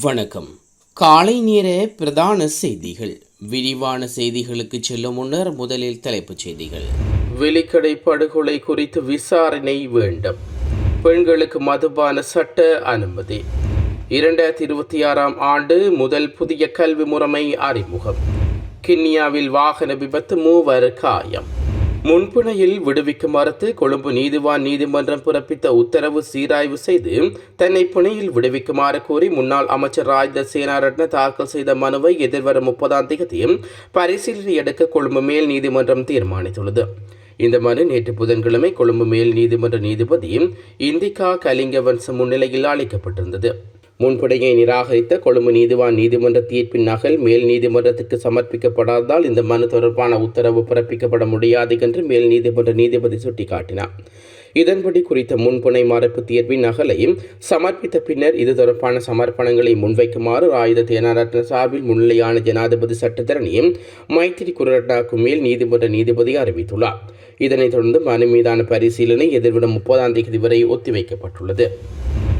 வணக்கம். காலை நேர பிரதான செய்திகள். விரிவான செய்திகளுக்கு செல்லும் முன்னர் முதலில் தலைப்புச் செய்திகள். வெளிக்கடை படுகொலை குறித்து விசாரணை வேண்டும். பெண்களுக்கு மதுபான சட்ட அனுமதி. இரண்டாயிரத்தி இருபத்தி ஆறாம் ஆண்டு முதல் புதிய கல்வி முறைமை அறிமுகம். கிண்ணியாவில் வாகன விபத்து மூவர் காயம். முன்புணையில் விடுவிக்க மறுத்து கொழும்பு நீதிவான் நீதிமன்றம் பிறப்பித்த உத்தரவு சீராய்வு செய்து தன்னை புனையில் விடுவிக்குமாறு கோரி முன்னாள் அமைச்சர் ராஜித சேனாரட்ன தாக்கல் செய்த மனுவை எதிர்வரும் முப்பதாம் தேதி பரிசீலனை எடுக்க கொழும்பு மேல் நீதிமன்றம் தீர்மானித்துள்ளது. இந்த மனு நேற்று புதன்கிழமை கொழும்பு மேல் நீதிமன்ற நீதிபதி இந்திகா கலிங்கவன்ச முன்னிலையில் அளிக்கப்பட்டிருந்தது. முன்படையை நிராகரித்த கொழும்பு நீதிவான் நீதிமன்ற தீர்ப்பின் நகல் மேல் நீதிமன்றத்துக்கு சமர்ப்பிக்கப்படாததால் இந்த மனு தொடர்பான உத்தரவு பிறப்பிக்கப்பட முடியாது என்று மேல் நீதிமன்ற நீதிபதி சுட்டிக்காட்டினார். இதன்படி குறித்த முன்புனை மறுப்பு தீர்ப்பின் நகலையும் சமர்ப்பித்த பின்னர் இது தொடர்பான சமர்ப்பணங்களை முன்வைக்குமாறு ஆயுத தேனாரத்ன சார்பில் முன்னிலையான ஜனாதிபதி சட்டத்தரணியும் மைத்திரி குரட்டாக்கு மேல் நீதிமன்ற நீதிபதி அறிவித்துள்ளார். இதனைத் தொடர்ந்து மனு மீதான பரிசீலனை எதிர்வரும் முப்பதாம் தேதி வரை ஒத்திவைக்கப்பட்டுள்ளது.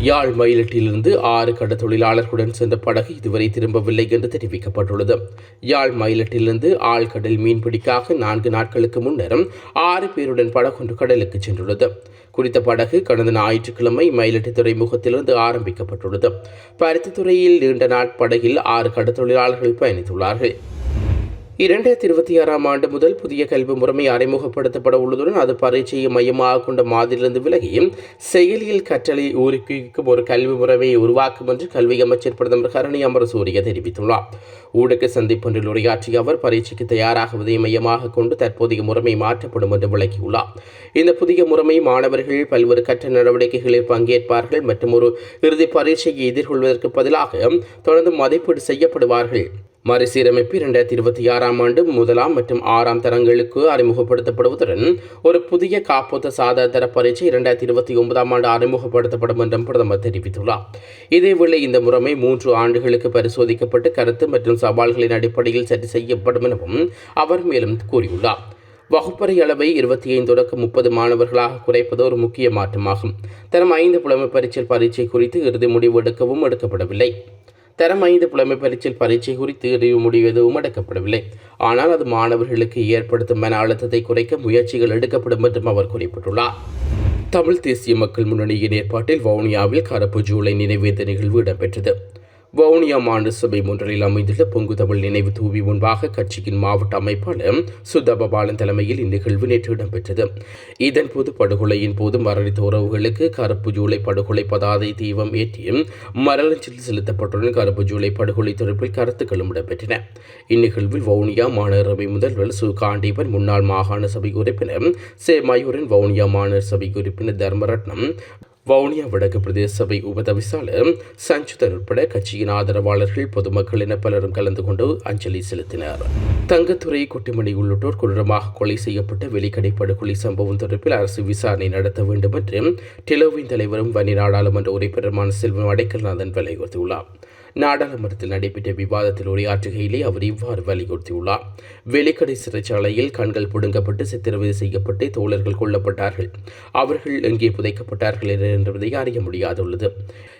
யாழ் மயிலட்டிலிருந்து ஆறு கடற்தொழிலாளர்களுடன் சென்ற படகு இதுவரை திரும்பவில்லை என்று தெரிவிக்கப்பட்டுள்ளது. யாழ் மயிலட்டிலிருந்து ஆழ்கடல் மீன்பிடிக்காக நான்கு நாட்களுக்கு முன்னரும் ஆறு பேருடன் படகொன்று கடலுக்கு சென்றுள்ளது. குறித்த படகு கடந்த ஞாயிற்றுக்கிழமை மயிலட்டி துறைமுகத்திலிருந்து ஆரம்பிக்கப்பட்டுள்ளது. பருத்தித்துறையில் நீண்ட நாள் படகில் ஆறு கடற்தொழிலாளர்கள் பயணித்துள்ளார்கள். இரண்டாயிரத்தி இருபத்தி ஆறாம் ஆண்டு முதல் புதிய கல்வி முறைமை அறிமுகப்படுத்தப்பட உள்ளதுடன் அது பரீட்சையை மையமாக கொண்ட மாதிரிலிருந்து விலகியும் செயலியில் கற்றலை ஊக்குவிக்கும் ஒரு கல்வி முறைமையை உருவாக்கும் என்று கல்வி அமைச்சர் பிரதமர் கருணி அமரசூரிய தெரிவித்துள்ளார். ஊடக சந்திப்பொன்றில் உரையாற்றிய அவர் பரீட்சைக்கு தயாராகுவதை மையமாக கொண்டு தற்போதைய முறைமை மாற்றப்படும் என்று விளக்கியுள்ளார். இந்த புதிய முறைமை மாணவர்கள் பல்வேறு கற்ற நடவடிக்கைகளில் பங்கேற்பார்கள் மற்றும் ஒரு இறுதி பரீட்சையை எதிர்கொள்வதற்கு பதிலாக தொடர்ந்து மதிப்பீடு செய்யப்படுவார்கள். மறுசீரமைப்பு இரண்டாயிரத்தி இருபத்தி ஆறாம் ஆண்டு முதலாம் மற்றும் ஆறாம் தரங்களுக்கு அறிமுகப்படுத்தப்படுவதுடன் ஒரு புதிய காப்போத்த சாதா தர பரீட்சை இரண்டாயிரத்தி இருபத்தி ஒன்பதாம் ஆண்டு அறிமுகப்படுத்தப்படும் என்றும் பிரதமர் தெரிவித்துள்ளார். இதேவேளை இந்த முறைமை மூன்று ஆண்டுகளுக்கு பரிசோதிக்கப்பட்டு கருத்து மற்றும் சவால்களின் அடிப்படையில் சரி செய்யப்படும் எனவும் அவர் மேலும் கூறியுள்ளார். வகுப்பறை அளவை இருபத்தி ஐந்து தொடக்கம் முப்பது மாணவர்களாக குறைப்பது ஒரு முக்கிய மாற்றமாகும். தரம் ஐந்து புலமை பரீட்சை பரீட்சை குறித்து இறுதி முடிவு எடுக்கவும் எடுக்கப்படவில்லை. தரம் ஐந்து புலமை பரீட்சை பரீட்சை குறித்து அறிவு முடிவு எதுவும் எடுக்கப்படவில்லை. ஆனால் அது மாணவர்களுக்கு ஏற்படுத்தும் மன அழுத்தத்தை குறைக்க முயற்சிகள் எடுக்கப்படும் என்றும் அவர் குறிப்பிட்டுள்ளார். தமிழ் தேசிய மக்கள் முன்னணியின் ஏற்பாட்டில் வவுனியாவில் கரப்பு ஜூலை நினைவேந்த நிகழ்வு இடம்பெற்றது. வவுனியா மாண்டு சபை ஒன்றில் அமைந்துள்ள பொங்கு தமிழ் நினைவு தூவி முன்பாக கட்சியின் மாவட்ட அமைப்பாளர் சுதபபாலன் தலைமையில் இந்நிகழ்வு நேற்று இடம்பெற்றது. இதன்போது படுகொலையின் போது மரணித்த உறவுகளுக்கு கருப்பு ஜூலை படுகொலை பதாதை தீபம் ஏற்றி மரணத்தில் செலுத்தப்பட்டுள்ள கருப்பு ஜூலை படுகொலை தொடர்பில் கருத்துக்களும் இடம்பெற்றன. இந்நிகழ்வில் வவுனியா மாநகரவை முதல்வர் சு. காண்டீபன் முன்னாள் மாகாண சபை உறுப்பினர் சே மயூரன் வவுனியா மாநகர சபை உறுப்பினர் தர்மரட்னம் வவுனியா வடக்கு பிரதேச சபை உபதவிசாளர் சஞ்சுதர் உட்பட கட்சியின் ஆதரவாளர்கள் பொதுமக்கள் என பலரும் கலந்து கொண்டு அஞ்சலி செலுத்தினர். தங்கத்துறை கொட்டிமணி உள்ளிட்டோர் கொடூரமாக கொலை செய்யப்பட்ட வெளிக்கடை படுகொலை சம்பவம் தொடர்பில் அரசு விசாரணை நடத்த வேண்டும் என்று டெலோவின் தலைவரும் வன்னி நாடாளுமன்ற உறுப்பினருமான செல்வம் அடைக்கல்நாதன் வலியுறுத்தியுள்ளார். நாடாளுமன்றத்தில் நடைபெற்ற விவாதத்தில் உரையாற்றுகையிலே அவர் இவ்வாறு வலியுறுத்தியுள்ளார். வெளிக்கடை சிறைச்சாலையில் கண்கள் புடுங்கப்பட்டு சித்திரவதை செய்யப்பட்டு தோழர்கள் கொல்லப்பட்டார்கள். அவர்கள் எங்கே புதைக்கப்பட்டார்கள் என்பதை அறிய முடியாதுள்ளது.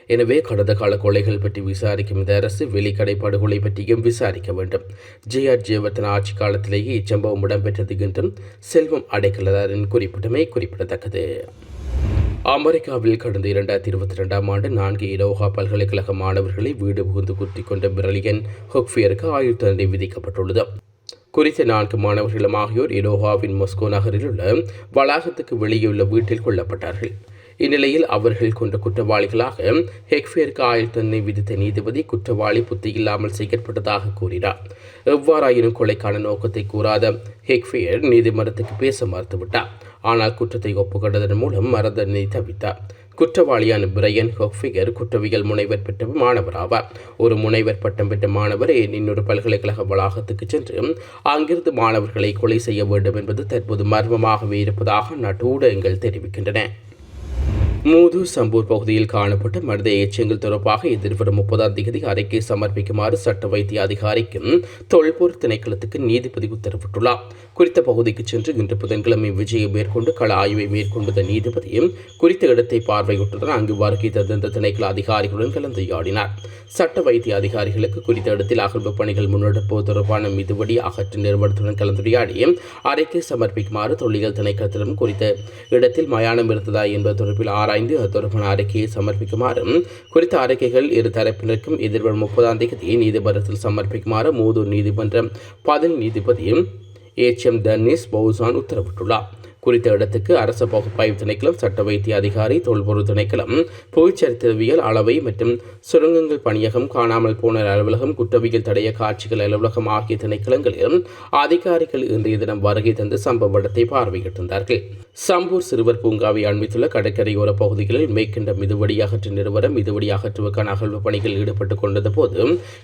எனவே கடந்த கால கொலைகள் பற்றி விசாரிக்கும் இந்த அரசு வெளிக்கடை படுகொலை பற்றியும் விசாரிக்க வேண்டும். ஜே ஆர் ஜெயவர்தன் ஆட்சி காலத்திலேயே இச்சம்பவம் இடம்பெற்றது என்றும் செல்வம் அடைக்கலதாரின் குறிப்பிட்டமை குறிப்பிடத்தக்கது. அமெரிக்காவில் கடந்த இரண்டாயிரத்தி இருபத்தி ரெண்டாம் ஆண்டு நான்கு இலோகா பல்கலைக்கழக மாணவர்களை வீடு புகுந்து குத்திக் கொண்ட பிரலியன் ஹொக்ஃபியருக்கு ஆயுள் தண்டனை விதிக்கப்பட்டுள்ளது. குறித்த நான்கு மாணவர்களும் ஆகியோர் இலோகாவின் மொஸ்கோ நகரில் உள்ள வளாகத்துக்கு வெளியே உள்ள வீட்டில் கொல்லப்பட்டார்கள். இந்நிலையில் அவர்கள் கொண்ட குற்றவாளிகளாக ஹெக்ஃபியருக்கு ஆயுள் தண்டனை விதித்த நீதிபதி குற்றவாளி புத்தி இல்லாமல் செய்யப்பட்டதாக கூறினார். எவ்வாறாயினும் கொலைக்கான நோக்கத்தை கூறாத ஹெக்ஃபியர் நீதிமன்றத்துக்கு பேச மறுத்துவிட்டார். ஆனால் குற்றத்தை ஒப்புக்கொண்டதன் மூலம் மரதனை தவித்தார். குற்றவாளியான பிரையன் ஹொஃபிகர் குற்றவியல் முனைவர் பெற்ற மாணவர் ஆவார் ஒரு முனைவர் பட்டம் பெற்ற மாணவர் இன்னொரு பல்கலைக்கழக வளாகத்துக்கு சென்று அங்கிருந்து மாணவர்களை கொலை செய்ய வேண்டும் என்பது தற்போது மர்மமாகவே இருப்பதாக அந்நாட்டு ஊடகங்கள் தெரிவிக்கின்றன. மூதூர் சம்பூர் பகுதியில் காணப்பட்ட மனித எச்சங்கள் தொடர்பாக எதிர்வரும் முப்பதாம் தேதி அறிக்கை சமர்ப்பிக்குமாறு சட்ட வைத்திய அதிகாரிக்கும் தொல்பொருள் திணைக்களத்துக்கு நீதிபதி உத்தரவிட்டுள்ளார். குறித்த பகுதிக்கு சென்று இன்று புதன்கிழமை விஜயம் மேற்கொண்டு கள ஆய்வை மேற்கொண்ட நீதிபதியும் குறித்த இடத்தை பார்வையிட்டுடன் அங்கு வருகை தந்த திணைக்கள அதிகாரிகளுடன் கலந்துரையாடினார். சட்ட வைத்திய அதிகாரிகளுக்கு குறித்த இடத்தில் அகழ்வு பணிகள் முன்னெடுப்பது தொடர்பான மிதுவடி அகற்று நிறுவனத்துடன் கலந்துரையாடி அறிக்கை சமர்ப்பிக்குமாறு தொல்லியல் திணைக்களத்திலும் குறித்த இடத்தில் மயானம் இருந்ததா என்பது தொடர்பில் ஆராய் ஆராய்ந்து அது தொடர்பான அறிக்கையை சமர்ப்பிக்குமாறும் குறித்த அறிக்கைகள் இரு தரப்பினருக்கும் எதிர்வரும் முப்பதாம் தேதி நீதிமன்றத்தில் சமர்ப்பிக்குமாறு மூதூர் நீதிமன்றம் பதில் நீதிபதியும் எச் எம் தர்னிஸ் பௌசான் உத்தரவிட்டுள்ளார். குறித்த இடத்துக்கு அரச பகுப்பாய்வு திணைக்களம் சட்ட வைத்திய அதிகாரி தொல்பொருள் திணைக்களம் புவிச்சரித்திரவியல் அளவை மற்றும் சுரங்கங்கள் பணியகம் காணாமல் போன அலுவலகம் குற்றவியல் தடைய காட்சிகள் அலுவலகம் ஆகிய திணைக்களங்களிலும் அதிகாரிகள் இன்றைய தினம் வருகை தந்து சம்பவ இடத்தை பார்வையிட்டிருந்தார்கள். சம்பூர் சிறுவர் பூங்காவை அண்மித்துள்ள கடற்கரையோர பகுதிகளில் மேற்கின்ற மிதுவடி அகற்று நிறுவனம் மிதுவடி அகற்றுவதற்கான அகழ்வு பணிகள் ஈடுபட்டுக் கொண்டது போது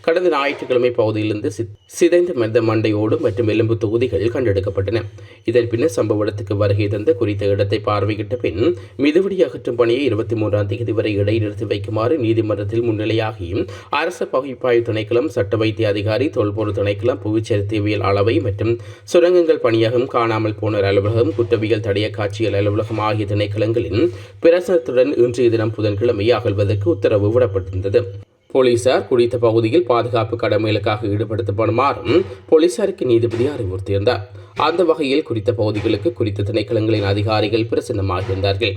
கடந்த ஞாயிற்றுக்கிழமை பகுதியிலிருந்து சிதைந்த மெந்த மண்டையோடு மற்றும் எலும்பு தொகுதிகள் கண்டெடுக்கப்பட்டன. இதன் பின்னர் சம்பவ இடத்துக்கு வருகை தந்த குறித்த இடத்தை பார்வையிட்ட பின் மிதுவடி அகற்றும் பணியை இருபத்தி மூன்றாம் தேதி வரை இடைநிறுத்தி வைக்குமாறு நீதிமன்றத்தில் முன்னிலையாகி அரசு பகுப்பாய்வு திணைக்களம் சட்ட வைத்திய அதிகாரி தொல்பொருள் திணைக்களம் புவிச்சரித்தியவியல் அளவை மற்றும் சுரங்கங்கள் பணியகம் காணாமல் போனர் அலுவலகம் குற்றவியல் தடைய காட்சியல் அலுவலகம் ஆகிய திணைக்களங்களின் பிரசனத்துடன் இன்றைய தினம் புதன்கிழமை அகழ்வதற்கு உத்தரவு விடப்பட்டிருந்தது. போலீசார் குறித்த பகுதியில் பாதுகாப்பு கடமைகளுக்காக ஈடுபடுத்தப்படுமாறும் போலீசாருக்கு நீதிபதி அறிவுறுத்தியிருந்தார். அந்த வகையில் குறித்த பகுதிகளுக்கு குறித்த திணைக்களங்களின் அதிகாரிகள் பிரசன்னமாகின்றார்கள்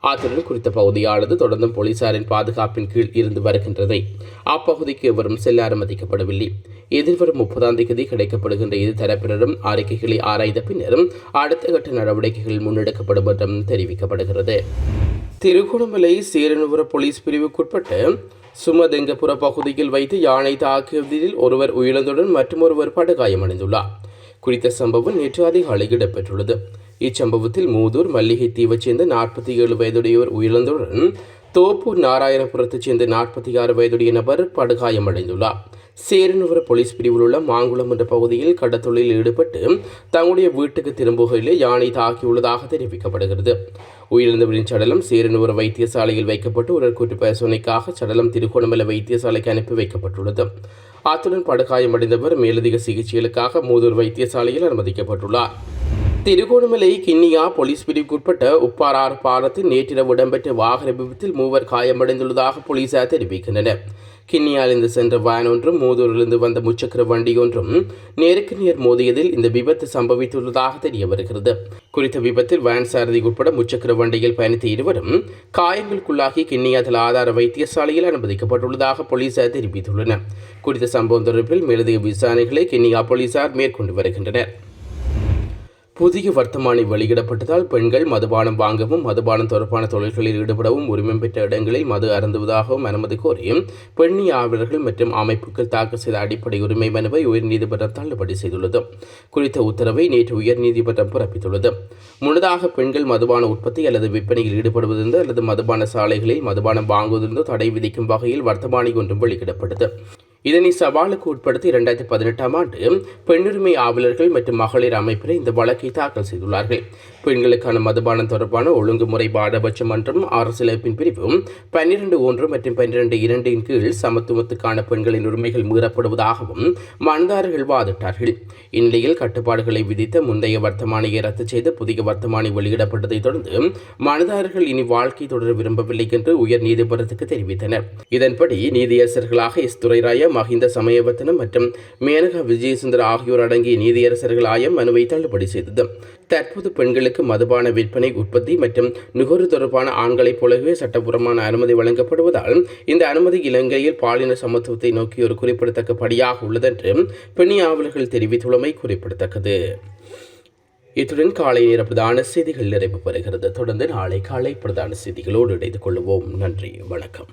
அத்துடன் குறித்த பகுதியானது தொடர்ந்தும் போலீசாரின் பாதுகாப்பின் கீழ் இருந்து வருகின்றதை அப்பகுதிக்கு எவரும் செல்ல அனுமதிக்கப்படவில்லை. எதிர்வரும் முப்பதாம் தேதி கிடைக்கப்படுகின்ற இரு தரப்பினரும் அறிக்கைகளை ஆராய்ந்த பின்னரும் அடுத்த கட்ட நடவடிக்கைகள் முன்னெடுக்கப்படும் என்றும் தெரிவிக்கப்படுகிறது. திருகோணமலை சேரனுபுர போலீஸ் பிரிவுக்குட்பட்ட சுமதெங்கபுர பகுதியில் வைத்து யானை தாக்கியதில் ஒருவர் உயிரிழந்துடன் மற்றொருவர் படுகாயமடைந்துள்ளார். குறித்த சம்பவம் நேற்று அதிகாலை இடம்பெற்றுள்ளது. இச்சம்பவத்தில் மூதூர் மல்லிகை தீவைச் சேர்ந்த நாற்பத்தி ஏழு வயதுடையவர் உயிரிழந்தவுடன் தோப்பூர் நாராயணபுரத்தைச் சேர்ந்த நாற்பத்தி ஆறு வயதுடைய நபர் படுகாயமடைந்துள்ளார். சேரனுவர போலீஸ் பிரிவில் உள்ள மாங்குளம் என்ற பகுதியில் கடத்தொழில் ஈடுபட்டு தங்களுடைய வீட்டுக்கு திரும்புகையில் யானை தாக்கியுள்ளதாக தெரிவிக்கப்படுகிறது. உயிரிழந்தவரின் சடலம் சேரனுவர வைத்தியசாலையில் வைக்கப்பட்டு உடற்கூற்று பரிசோதனைக்காக சடலம் திருகோணமலை வைத்தியசாலைக்கு அனுப்பி வைக்கப்பட்டுள்ளது. அத்துடன் படுகாயமடைந்தவர் மேலதிக சிகிச்சைகளுக்காக மூதூர் வைத்தியசாலையில் அனுமதிக்கப்பட்டுள்ளார். திருகோணமலை கிண்ணியா போலீஸ் பிரிவுக்குட்பட்ட உப்பாராறு பாலத்தில் நேற்றிரவு இடம்பெற்ற வாகன விபத்தில் மூவர் காயமடைந்துள்ளதாக போலீசார் தெரிவிக்கின்றனர். கிண்ணியாலிருந்து சென்ற வேன் ஒன்றும் மூதூரிலிருந்து வந்த முச்சக்கர வண்டி ஒன்றும் நேருக்கு நேர் மோதியதில் இந்த விபத்து சம்பவித்துள்ளதாக தெரிய வருகிறது. குறித்த விபத்தில் வேன் சாரதி உட்பட முச்சக்கர வண்டியில் பயணித்த இருவரும் காயங்களுக்குள்ளாகி கிண்ணியாதல் ஆதார வைத்தியசாலையில் அனுமதிக்கப்பட்டுள்ளதாக போலீசார் தெரிவித்துள்ளனர். குறித்த சம்பவம் தொடர்பில் மேலதிக விசாரணைகளை கிண்ணியா போலீசார் மேற்கொண்டு வருகின்றனர். புதிய வர்த்தமானி வெளியிடப்பட்டதால் பெண்கள் மதுபானம் வாங்கவும் மதுபானம் தொடர்பான தொழில்களில் ஈடுபடவும் உரிமை பெற்ற இடங்களில் மது அருந்துவதாகவும் அனுமதி கோரியும் பெண்ணி ஆவலர்கள் மற்றும் அமைப்புகள் தாக்கல் செய்த அடிப்படை உரிமை மனுவை உயர்நீதிமன்றம் தள்ளுபடி செய்துள்ளது. குறித்த உத்தரவை நேற்று உயர்நீதிமன்றம் பிறப்பித்துள்ளது. முன்னதாக பெண்கள் மதுபான உற்பத்தி அல்லது விற்பனையில் ஈடுபடுவதிலிருந்து அல்லது மதுபான சாலைகளில் மதுபானம் வாங்குவதிலிருந்து தடை விதிக்கும் வகையில் வர்த்தமானி ஒன்றும் வெளியிடப்பட்டது. இதனை சவாலுக்கு உட்படுத்தி இரண்டாயிரத்தி பதினெட்டாம் ஆண்டு பெண்ணுரிமை ஆவலர்கள் மற்றும் மகளிர் அமைப்பினர் இந்த வழக்கை தாக்கல் செய்துள்ளார்கள். பெண்களுக்கான மதுபானம் தொடர்பான ஒழுங்குமுறை பாடபட்ச மன்றம் அரசியலமைப்பின் பிரிவும் பன்னிரண்டு ஒன்று மற்றும் பன்னிரண்டு இரண்டின் கீழ் சமத்துவத்துக்கான பெண்களின் உரிமைகள் மீறப்படுவதாகவும் மனதாரர்கள் வாதிட்டார்கள். இந்நிலையில் கட்டுப்பாடுகளை விதித்த முந்தைய வர்த்தமானியை ரத்து செய்து புதிய வர்த்தமானி வெளியிடப்பட்டதைத் தொடர்ந்து மனதாரர்கள் இனி வாழ்க்கை தொடர விரும்பவில்லை என்று உயர் நீதிமன்றத்துக்கு தெரிவித்தனர். இதன்படி நீதியரசர்களாக எஸ். துரைராய மஹிந்த சமயவர்த்தனம் மற்றும் மேனகா விஜயசுந்தர் ஆகியோர் அடங்கிய நீதியரசர்கள் ஆயம் மனுவை தள்ளுபடி செய்தது. தற்போது பெண்களுக்கு மதுபான விற்பனை உற்பத்தி மற்றும் நுகர்வு தொடர்பான ஆண்களைப் போலவே சட்டப்பூர்வமான அனுமதி வழங்கப்படுவதால் இந்த அனுமதி இலங்கையில் பாலின சமத்துவத்தை நோக்கி ஒரு குறிப்பிடத்தக்க படியாக உள்ளதென்று பெண்ணி ஆவலர்கள் தெரிவித்துள்ளமை குறிப்பிடத்தக்கது. இத்துடன் காலை நேர பிரதான செய்திகள் நிறைவு பெறுகிறது. தொடர்ந்து நாளை காலை பிரதான செய்திகளோடு இணைந்து கொள்வோம். நன்றி வணக்கம்.